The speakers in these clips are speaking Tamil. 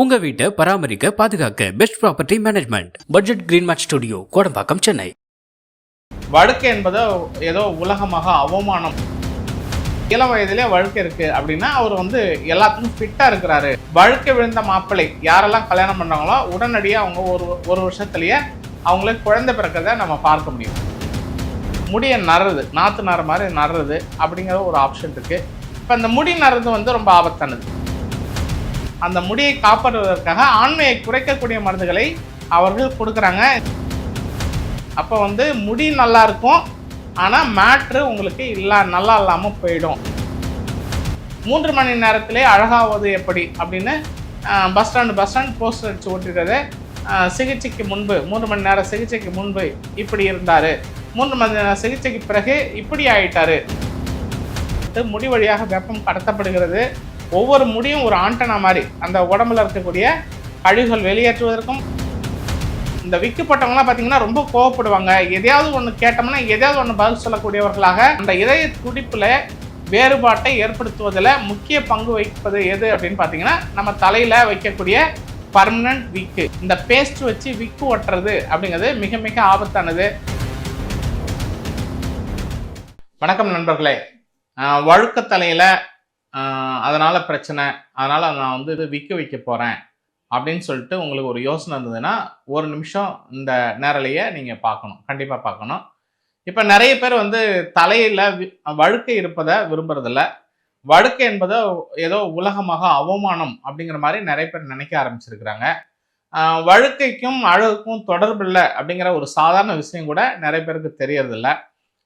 உங்க வீட்டை பராமரிக்க பாதுகாக்க best property management budget green mat studio Kodambakkam Chennai. வழுக்கு என்பது ஏதோ உலகமாக அவமானம். இளம் வயதிலே வழுக்கு இருக்கு அப்படின்னா அவர் வந்து எல்லாத்துக்கும் ஃபிட்டா இருக்கிறாரு. வழுக்க விழுந்த மாப்பிள்ளை யாரெல்லாம் கல்யாணம் பண்றாங்களோ உடனடியாக அவங்க ஒரு ஒரு வருஷத்துலயே அவங்களுக்கு குழந்தை பிறக்கிறத நம்ம பார்க்க முடியும். முடிய நறுது நாற்று நர மாதிரி நறுது அப்படிங்கிற ஒரு ஆப்ஷன் இருக்கு. இப்போ அந்த முடி நறுது வந்து ரொம்ப ஆபத்தானது. அந்த முடியை காப்பாற்றுவதற்காக ஆண்மையை குறைக்கக்கூடிய மருந்துகளை அவர்கள் கொடுக்குறாங்க. அப்போ வந்து முடி நல்லா இருக்கும். ஆனால் மேட்ரு உங்களுக்கு இல்லா நல்லா இல்லாமல் போயிடும். மூன்று மணி நேரத்திலே அழகாவது எப்படி அப்படின்னு bus stand bus stand poster அடித்து ஓட்டிருக்கிறது சிகிச்சைக்கு முன்பு மூன்று மணி நேரம் சிகிச்சைக்கு முன்பு இப்படி இருந்தார். மூன்று மணி நேரம் சிகிச்சைக்கு பிறகு இப்படி ஆயிட்டாரு. முடி வழியாக வெப்பம் கடத்தப்படுகிறது. ஒவ்வொரு முடியும் ஒரு ஆண்டனா மாதிரி அந்த உடம்புல இருக்கக்கூடிய கழிவுகள் வெளியேற்றுவதற்கும் இந்த விக்கு பார்த்தீங்கன்னா ரொம்ப கோவப்படுவாங்க. எதையாவது ஒன்று கேட்டோம்னா எதையாவது ஒன்று பதில் சொல்லக்கூடியவர்களாக அந்த இதய துடிப்பில் வேறுபாட்டை ஏற்படுத்துவதில் முக்கிய பங்கு வகிப்பது எது அப்படின்னு பார்த்தீங்கன்னா நம்ம தலையில் வைக்கக்கூடிய பர்மனன்ட் விக்கு. இந்த பேஸ்ட் வச்சு விக்கு ஒட்டுறது அப்படிங்கிறது மிக மிக ஆபத்தானது. வணக்கம் நண்பர்களே. வழுக்க தலையில் அதனால் பிரச்சனை அதனால் நான் வந்து இது விற்க வைக்க போகிறேன் அப்படின்னு சொல்லிட்டு உங்களுக்கு ஒரு யோசனை இருந்ததுன்னா ஒரு நிமிஷம் இந்த நேரலையை நீங்கள் பார்க்கணும் கண்டிப்பாக பார்க்கணும். இப்போ நிறைய பேர் வந்து தலையில் வழுக்கை இருப்பதை விரும்புறதில்ல. வழுக்கை என்பதை ஏதோ உலகமாக அவமானம் அப்படிங்கிற மாதிரி நிறைய பேர் நினைக்க ஆரம்பிச்சிருக்கிறாங்க. வழுக்கைக்கும் அழகுக்கும் தொடர்பு இல்லை அப்படிங்கிற ஒரு சாதாரண விஷயம் கூட நிறைய பேருக்கு தெரியறதில்ல.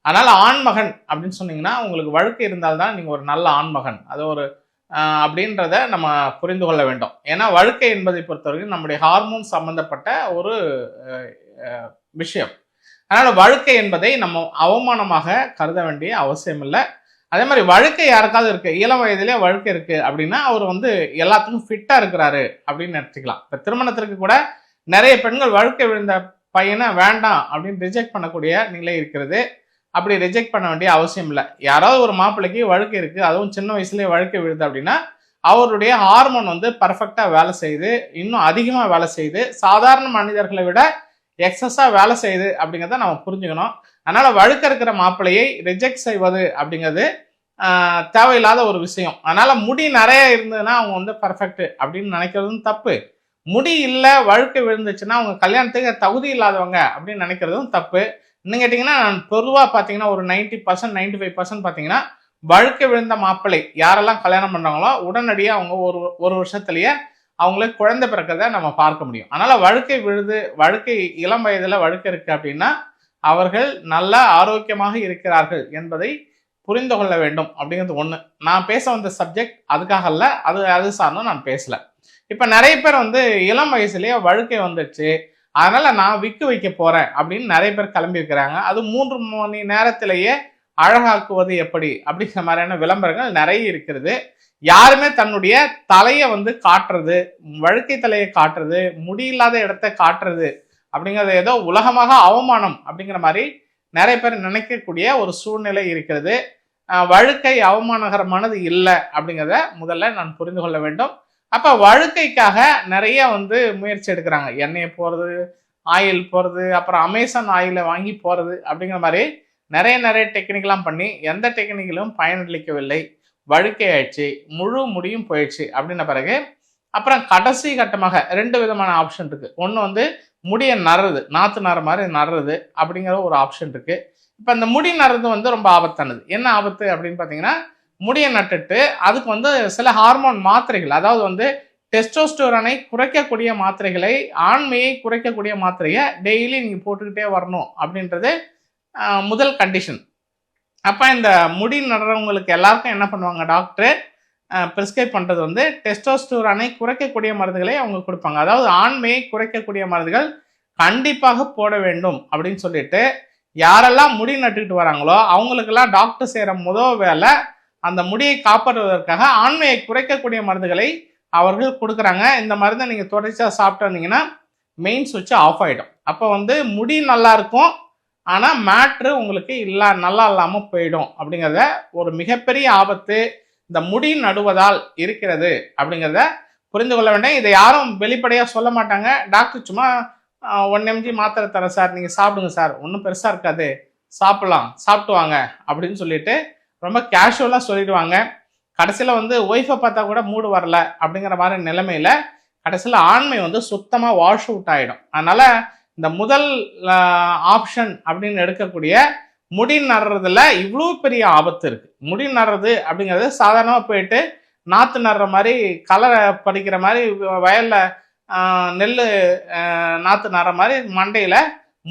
அதனால் ஆண்மகன் அப்படின்னு சொன்னீங்கன்னா உங்களுக்கு வழுக்கு இருந்தால்தான் நீங்கள் ஒரு நல்ல ஆண்மகன். அது ஒரு அப்படின்றத நம்ம புரிந்து கொள்ள வேண்டும். ஏன்னா வழுக்கை என்பதை பொறுத்தவரைக்கும் நம்முடைய ஹார்மோன் சம்பந்தப்பட்ட ஒரு விஷயம். அதனால் வழுக்கை என்பதை நம்ம அவமானமாக கருத வேண்டிய அவசியம் இல்லை. அதே மாதிரி வழுக்கை யாருக்காவது இருக்குது இளம் வயதிலே வழுக்கை இருக்குது அப்படின்னா அவர் வந்து எல்லாத்துக்கும் ஃபிட்டாக இருக்கிறாரு அப்படின்னு நினச்சிக்கலாம். இப்போ திருமணத்திற்கு கூட நிறைய பெண்கள் வழுக்கை விழுந்த பையனை வேண்டாம் அப்படின்னு ரிஜெக்ட் பண்ணக்கூடிய நிலை இருக்கிறது. அப்படி ரிஜெக்ட் பண்ண வேண்டிய அவசியம் இல்லை. யாராவது ஒரு மாப்பிள்ளைக்கு வழக்கு இருக்குது அதுவும் சின்ன வயசுலேயே வழுக்கு விழுது அப்படின்னா அவருடைய ஹார்மோன் வந்து பர்ஃபெக்டாக வேலை செய்யுது இன்னும் அதிகமாக வேலை செய்யுது. சாதாரண மனிதர்களை விட எக்ஸஸாக வேலை செய்யுது அப்படிங்கிறத நம்ம புரிஞ்சுக்கணும். அதனால் வழுக்க இருக்கிற மாப்பிள்ளையை ரிஜெக்ட் செய்வது அப்படிங்கிறது தேவையில்லாத ஒரு விஷயம். அதனால் முடி நிறைய இருந்ததுன்னா அவங்க வந்து பர்ஃபெக்ட் அப்படின்னு நினைக்கிறதும் தப்பு. முடி இல்லை வழுக்கு விழுந்துச்சுன்னா அவங்க கல்யாணத்துக்கு தகுதி இல்லாதவங்க அப்படின்னு நினைக்கிறதும் தப்பு. இன்னும் கேட்டிங்கன்னா நான் பொதுவாக பார்த்தீங்கன்னா ஒரு ninety percent ninety five percent பார்த்தீங்கன்னா வழுக்க விழுந்த மாப்பிள்ளை யாரெல்லாம் கல்யாணம் பண்ணுறாங்களோ உடனடியாக அவங்க ஒரு ஒரு வருஷத்துலேயே அவங்களுக்கு குழந்தை பிறக்கிறத நம்ம பார்க்க முடியும். அதனால் வழுக்கை விழுது வழுக்கை இளம் வயதில் வழுக்க இருக்குது அப்படின்னா அவர்கள் நல்ல ஆரோக்கியமாக இருக்கிறார்கள் என்பதை புரிந்து கொள்ள வேண்டும் அப்படிங்கிறது ஒன்று நான் பேச வந்த சப்ஜெக்ட் அதுக்காக இல்லை அது அது சார்ந்தும் நான் பேசல. இப்போ நிறைய பேர் வந்து இளம் வயசுலேயே வழுக்கை வந்துடுச்சு அதனால நான் விக்கு வைக்க போறேன் அப்படின்னு நிறைய பேர் கிளம்பி இருக்கிறாங்க. அது மூன்று மணி நேரத்திலேயே அழகாக்குவது எப்படி அப்படிங்கிற மாதிரியான விளம்பரங்கள் நிறைய இருக்கிறது. யாருமே தன்னுடைய தலையை வந்து காட்டுறது வழுக்கை தலையை காட்டுறது முடியில்லாத இடத்த காட்டுறது அப்படிங்கிறது ஏதோ உலகமாக அவமானம் அப்படிங்கிற மாதிரி நிறைய பேர் நினைக்கக்கூடிய ஒரு சூழ்நிலை இருக்கிறது. வழுக்கை அவமானகரமானது இல்லை அப்படிங்கிறத முதல்ல நான் புரிந்து கொள்ள வேண்டும். அப்ப வழுக்கைக்காக நிறைய வந்து முயற்சி எடுக்கிறாங்க. எண்ணெயை போறது ஆயில் போறது அப்புறம் அமேசான் ஆயிலை வாங்கி போறது அப்படிங்கிற மாதிரி நிறைய நிறைய டெக்னிக்லாம் பண்ணி எந்த டெக்னிக்கிலும் பயனளிக்கவில்லை. வழுக்கை ஆயிடுச்சு முழு முடியும் போயிடுச்சு அப்படின்ன பிறகு அப்புறம் கடைசி கட்டமாக ரெண்டு விதமான ஆப்ஷன் இருக்கு. ஒன்று வந்து முடியை நறுது நாற்று நர மாதிரி நறுறது அப்படிங்கிற ஒரு ஆப்ஷன் இருக்கு. இப்போ இந்த முடி நறுது வந்து ரொம்ப ஆபத்தானது. என்ன ஆபத்து அப்படின்னு பார்த்தீங்கன்னா முடியை நட்டுட்டு அதுக்கு வந்து சில ஹார்மோன் மாத்திரைகள் அதாவது வந்து டெஸ்டோஸ்டோரனை குறைக்கக்கூடிய மாத்திரைகளை ஆண்மையை குறைக்கக்கூடிய மாத்திரையை டெய்லி நீங்கள் போட்டுக்கிட்டே வரணும் அப்படின்றது முதல் கண்டிஷன் அப்போ இந்த முடி நடுறவங்களுக்கு எல்லாருக்கும் என்ன பண்ணுவாங்க டாக்டர் ப்ரிஸ்கிரைப் பண்ணுறது வந்து டெஸ்டோஸ்டோரனை குறைக்கக்கூடிய மருந்துகளை அவங்க கொடுப்பாங்க. அதாவது ஆண்மையை குறைக்கக்கூடிய மருந்துகள் கண்டிப்பாக போட வேண்டும் அப்படின்னு சொல்லிட்டு யாரெல்லாம் முடி நட்டுக்கிட்டு வராங்களோ அவங்களுக்கெல்லாம் டாக்டர் செய்கிற முதல் வேலை அந்த முடியை காப்பாற்றுவதற்காக ஆண்மையை குறைக்கக்கூடிய மருந்துகளை அவர்கள் கொடுக்குறாங்க. இந்த மருந்தை நீங்கள் தொடர்ச்சியாக சாப்பிட்டுருந்தீங்கன்னா மெயின் சுவிட்ச் ஆஃப் ஆகிடும் அப்போ வந்து முடி நல்லா இருக்கும் ஆனால் மேட்ரு உங்களுக்கு இல்லா நல்லா இல்லாமல் போயிடும் அப்படிங்கிறத ஒரு மிகப்பெரிய ஆபத்து இந்த முடி நடுவதால் இருக்கிறது அப்படிங்கிறத புரிந்து கொள்ள வேண்டும். இதை யாரும் வெளிப்படையாக சொல்ல மாட்டாங்க. டாக்டர் சும்மா ஒன் எம்ஜி மாத்திரை தரேன் சார். நீங்கள் சாப்பிடுங்க சார். ஒன்றும் பெருசாக இருக்காது. சாப்பிட்லாம். சாப்பிட்டு வாங்க. அப்படின்னு சொல்லிட்டு ரொம்ப கேஷுவலாக சொல்லிடுவாங்க. கடைசியில் வந்து ஒய்ஃபை பார்த்தா கூட மூடு வரல அப்படிங்கிற மாதிரி நிலைமையில் கடைசியில் ஆண்மை வந்து சுத்தமாக வாஷ் அவுட் ஆகிடும் அதனால் இந்த முதல் ஆப்ஷன் அப்படின்னு எடுக்கக்கூடிய முடி நடுறதுல இவ்வளோ பெரிய ஆபத்து இருக்குது முடி நடுறது அப்படிங்கிறது சாதாரணமாக போயிட்டு நாற்று நடுற மாதிரி கலரை படிக்கிற மாதிரி வயலில் நெல் நாற்று நடுற மாதிரி மண்டையில்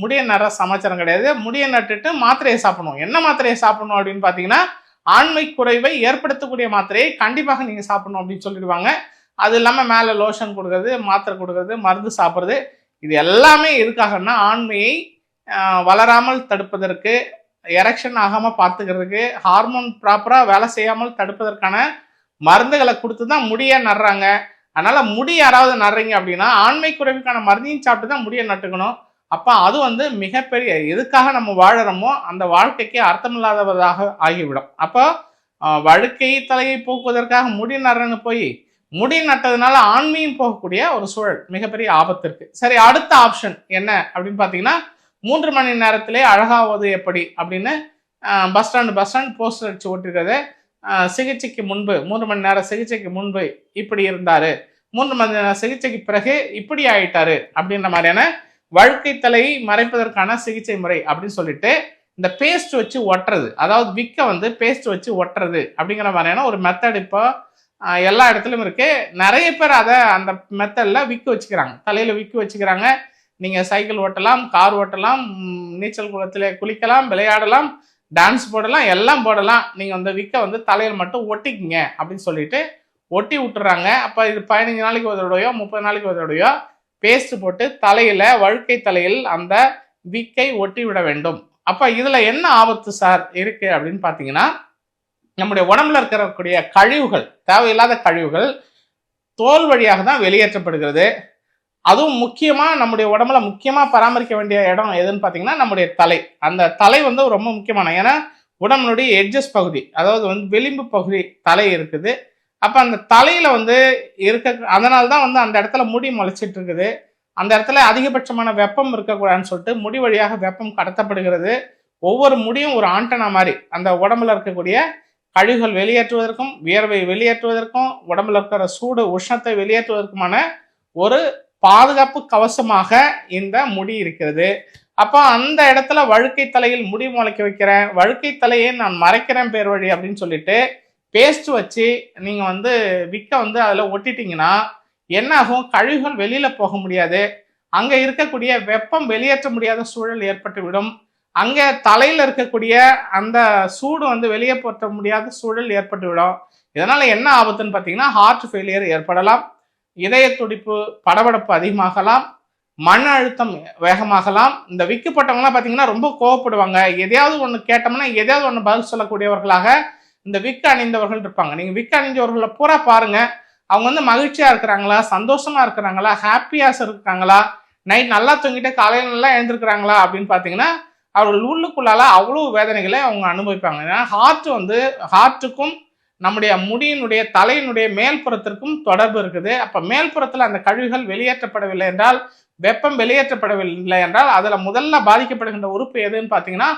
முடிய நடுற சமாச்சாரம் கிடையாது. முடிய நட்டுட்டு மாத்திரையை சாப்பிடணும். என்ன மாத்திரையை சாப்பிடணும் அப்படின்னு பார்த்தீங்கன்னா ஆண்மை குறைவை ஏற்படுத்தக்கூடிய மாத்திரையை கண்டிப்பாக நீங்கள் சாப்பிடணும் அப்படின்னு சொல்லிடுவாங்க. அது இல்லாமல் மேலே லோஷன் கொடுக்கறது மாத்திரை கொடுக்குறது மருந்து சாப்பிட்றது இது எல்லாமே எதுக்காகன்னா ஆண்மையை வளராமல் தடுப்பதற்கு எரெக்ஷன் ஆகாமல் பார்த்துக்கிறதுக்கு ஹார்மோன் ப்ராப்பராக வேலை செய்யாமல் தடுப்பதற்கான மருந்துகளை கொடுத்து தான் முடிய நடுறாங்க. அதனால் முடி யாராவது நடுறீங்க அப்படின்னா ஆண்மை குறைவுக்கான மருந்தையும் சாப்பிட்டு தான் முடிய நட்டுக்கணும். அப்போ அது வந்து மிகப்பெரிய எதுக்காக நம்ம வாழறோமோ அந்த வாழ்க்கைக்கு அர்த்தமில்லாதவதாக ஆகிவிடும். அப்போ வழுக்கை தலையை போக்குவதற்காக முடி நடுறன்னு போய் முடி நட்டதுனால ஆண்மையும் போகக்கூடிய ஒரு சூழல் மிகப்பெரிய ஆபத்து இருக்கு சரி அடுத்த ஆப்ஷன் என்ன அப்படின்னு பார்த்தீங்கன்னா மூன்று மணி நேரத்திலே அழகாவது எப்படி அப்படின்னு bus stand bus stand poster அடிச்சு ஓட்டிருக்கிறது சிகிச்சைக்கு முன்பு மூன்று மணி நேரம் சிகிச்சைக்கு முன்பு இப்படி இருந்தாரு. மூன்று மணி நேரம் சிகிச்சைக்கு பிறகு இப்படி ஆயிட்டாரு அப்படின்ற மாதிரியான வழுக்கை தலையை மறைப்பதற்கான சிகிச்சை முறை அப்படின்னு சொல்லிட்டு இந்த பேஸ்ட் வச்சு ஒட்டுறது. அதாவது விக்க வந்து பேஸ்ட் வச்சு ஒட்டுறது அப்படிங்கிற மாதிரியான ஒரு மெத்தட் இப்போ எல்லா இடத்துலையும் இருக்கு. நிறைய பேர் அதை அந்த மெத்தடில் விக்க வச்சுக்கிறாங்க. தலையில விக்க வச்சுக்கிறாங்க. நீங்க சைக்கிள் ஓட்டலாம் கார் ஓட்டலாம் நீச்சல் குளத்தில் குளிக்கலாம் விளையாடலாம் டான்ஸ் போடலாம் எல்லாம் போடலாம். நீங்க அந்த விக்க வந்து தலையில் மட்டும் ஒட்டிக்கிங்க அப்படின்னு சொல்லிட்டு ஒட்டி விட்டுறாங்க. அப்போ இது பதினஞ்சு நாளைக்கு ஒரு தடவையோ முப்பது நாளைக்கு ஒரு தடவையோ பேஸ்ட் போட்டு தலையில வழுக்கை தலையில் அந்த விக்கை ஒட்டி விட வேண்டும். அப்ப இதுல என்ன ஆபத்து சார் இருக்கு அப்படின்னு பாத்தீங்கன்னா நம்முடைய உடம்புல இருக்கக்கூடிய கழிவுகள் தேவையில்லாத கழிவுகள் தோல் வழியாக தான் வெளியேற்றப்படுகிறது. அதுவும் முக்கியமா நம்முடைய உடம்புல முக்கியமா பராமரிக்க வேண்டிய இடம் எதுன்னு பாத்தீங்கன்னா நம்முடைய தலை. அந்த தலை வந்து ரொம்ப முக்கியமான ஏன்னா உடம்புடைய எட்ஜஸ் பகுதி அதாவது வந்து விளிம்பு பகுதி தலை இருக்குது. அப்போ அந்த தலையில் வந்து இருக்க அதனால தான் வந்து அந்த இடத்துல முடி முளைச்சிட்டு இருக்குது அந்த இடத்துல அதிகபட்சமான வெப்பம் இருக்கக்கூடாதுன்னு சொல்லிட்டு முடி வழியாக வெப்பம் கடத்தப்படுகிறது. ஒவ்வொரு முடியும் ஒரு ஆண்டனா மாதிரி. அந்த உடம்புல இருக்கக்கூடிய கழிவுகள் வெளியேற்றுவதற்கும் வியர்வை வெளியேற்றுவதற்கும் உடம்புல இருக்கிற சூடு உஷ்ணத்தை வெளியேற்றுவதற்குமான ஒரு பாதுகாப்பு கவசமாக இந்த முடி இருக்கிறது. அப்போ அந்த இடத்துல வழுக்கை தலையில் முடி முளைக்க வைக்கிறேன். வழுக்கை தலையை நான் மறைக்கிறேன் பேர் வழி அப்படின்னு சொல்லிட்டு பேஸ்ட் வச்சு நீங்கள் வந்து விக்க வந்து அதில் ஒட்டிட்டீங்கன்னா என்ன ஆகும் கழிவுகள் வெளியில் போக முடியாது. அங்கே இருக்கக்கூடிய வெப்பம் வெளியேற்ற முடியாத சூழல் ஏற்பட்டு விடும் தலையில் இருக்கக்கூடிய அந்த சூடு வந்து வெளியே போற்ற முடியாத சூழல் ஏற்பட்டு விடும் என்ன ஆபத்துன்னு பார்த்தீங்கன்னா ஹார்ட் ஃபெயிலியர் ஏற்படலாம். இதய துடிப்பு படபடப்பு அதிகமாகலாம். மன அழுத்தம் வேகமாகலாம். இந்த விற்கப்பட்டவங்களாம் பார்த்தீங்கன்னா ரொம்ப கோவப்படுவாங்க. எதையாவது ஒன்று கேட்டோம்னா எதையாவது ஒன்று பதில் சொல்லக்கூடியவர்களாக இந்த விக் அணிந்தவர்கள் இருப்பாங்க. நீங்கள் விக் அணிஞ்சவர்களை பூரா பாருங்கள் அவங்க வந்து மகிழ்ச்சியாக இருக்கிறாங்களா? சந்தோஷமாக இருக்கிறாங்களா? ஹாப்பியாக இருக்காங்களா? நைட் நல்லா தூங்கிட்டு காலையில் நல்லா எழுந்திருக்கிறாங்களா? அப்படின்னு பார்த்தீங்கன்னா அவர்கள் உள்ளுக்குள்ளால அவ்வளோ வேதனைகளை அவங்க அனுபவிப்பாங்க. ஏன்னா ஹார்ட் வந்து ஹார்ட்டுக்கும் நம்முடைய முடியினுடைய தலையினுடைய மேல்புறத்திற்கும் தொடர்பு இருக்குது. அப்போ மேல்புறத்தில் அந்த கழிவுகள் வெளியேற்றப்படவில்லை என்றால் வெப்பம் வெளியேற்றப்படவில்லை என்றால் அதில் முதல்ல பாதிக்கப்படுகின்ற உறுப்பு எதுன்னு பார்த்தீங்கன்னா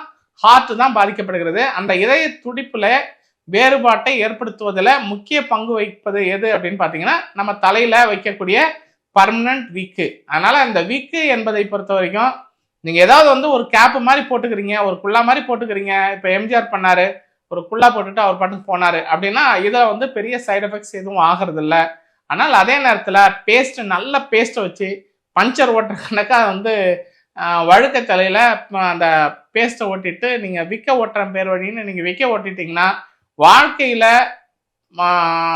ஹார்ட் தான் பாதிக்கப்படுகிறது. அந்த இதய துடிப்பில் வேறுபாட்டை ஏற்படுத்துவதில் முக்கிய பங்கு வகிப்பது எது அப்படின்னு பார்த்தீங்கன்னா நம்ம தலையில் வைக்கக்கூடிய பர்மனன்ட் வீக்கு அதனால் அந்த விக்கு என்பதை பொறுத்த வரைக்கும் நீங்கள் ஏதாவது வந்து ஒரு கேப்பு மாதிரி போட்டுக்கிறீங்க ஒரு குல்லா மாதிரி போட்டுக்கிறீங்க இப்போ எம்ஜிஆர் பண்ணார் ஒரு குல்லா போட்டுட்டு அவர் பாட்டுக்கு போனாரு அப்படின்னா இதில் வந்து பெரிய சைடு எஃபெக்ட்ஸ் எதுவும் ஆகிறது இல்லை ஆனால் அதே நேரத்தில் பேஸ்ட் நல்ல பேஸ்ட்டை வச்சு பஞ்சர் ஓட்டுற கணக்காக வந்து வழுக்க தலையில் அந்த பேஸ்ட்டை ஓட்டிட்டு நீங்கள் விற்க ஓட்டுற பேர் வழின்னு நீங்கள் விற்க ஓட்டிட்டீங்கன்னா வாழ்க்கையில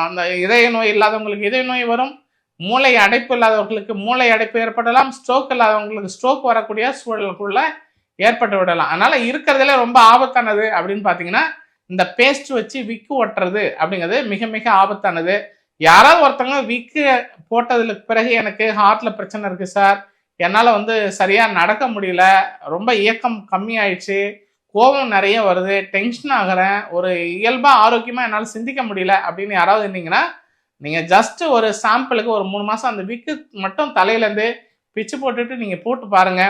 அந்த இதய நோய் இல்லாதவங்களுக்கு இதய நோய் வரும் மூளை அடைப்பு இல்லாதவர்களுக்கு மூளை அடைப்பு ஏற்படலாம் ஸ்ட்ரோக் இல்லாதவங்களுக்கு ஸ்ட்ரோக் வரக்கூடிய சூழலுக்குள்ள ஏற்பட்டு விடலாம். அதனால இருக்கிறதுல ரொம்ப ஆபத்தானது அப்படின்னு பார்த்தீங்கன்னா இந்த பேஸ்ட் வச்சு விக்கு ஒட்டுறது அப்படிங்கிறது மிக மிக ஆபத்தானது. யாராவது ஒருத்தவங்க விக்கு போட்டதுக்கு பிறகு எனக்கு ஹார்ட்ல பிரச்சனை இருக்கு சார். என்னால் வந்து சரியாக நடக்க முடியல. ரொம்ப இயக்கம் கம்மியாயிடுச்சு. கோபம் நிறைய வருது டென்ஷன் ஆகிறேன் ஒரு இயல்பாக ஆரோக்கியமாக என்னால் சிந்திக்க முடியல அப்படின்னு யாராவது இருந்தீங்கன்னா நீங்கள் ஜஸ்ட் ஒரு சாம்பிளுக்கு ஒரு மூணு மாதம் அந்த விக்கு மட்டும் தலையிலேருந்து பிச்சு போட்டுட்டு நீங்கள் போட்டு பாருங்க.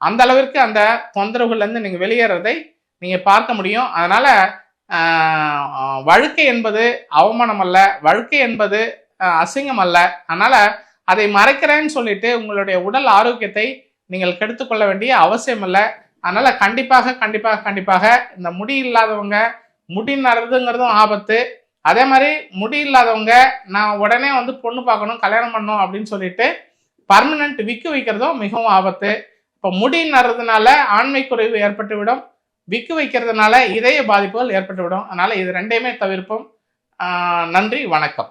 அந்த அளவிற்கு அந்த தொந்தரவுகள்லேருந்து இருந்து வெளியேறதை நீங்கள் பார்க்க முடியும். அதனால் வழுக்கை என்பது அவமானம் அல்ல வழுக்கை என்பது அசிங்கம் அல்ல. அதனால் அதை மறைக்கிறேன்னு சொல்லிட்டு உங்களுடைய உடல் ஆரோக்கியத்தை நீங்கள் கெடுத்துக்கொள்ள வேண்டிய அவசியம் இல்லை. அதனால கண்டிப்பாக கண்டிப்பாக கண்டிப்பாக இந்த முடி இல்லாதவங்க முடி நடுறதுங்கிறதும் ஆபத்து. அதே மாதிரி முடி இல்லாதவங்க நான் உடனே வந்து பொண்ணு பார்க்கணும் கல்யாணம் பண்ணணும் அப்படின்னு சொல்லிட்டு பர்மனன்ட் விக்கு வைக்கிறதும் மிகவும் ஆபத்து. இப்போ முடி நடுறதுனால ஆண்மை குறைவு ஏற்பட்டுவிடும். விக்கு வைக்கிறதுனால இதய பாதிப்புகள் ஏற்பட்டுவிடும். அதனால இது ரெண்டையுமே தவிர்ப்போம். நன்றி வணக்கம்.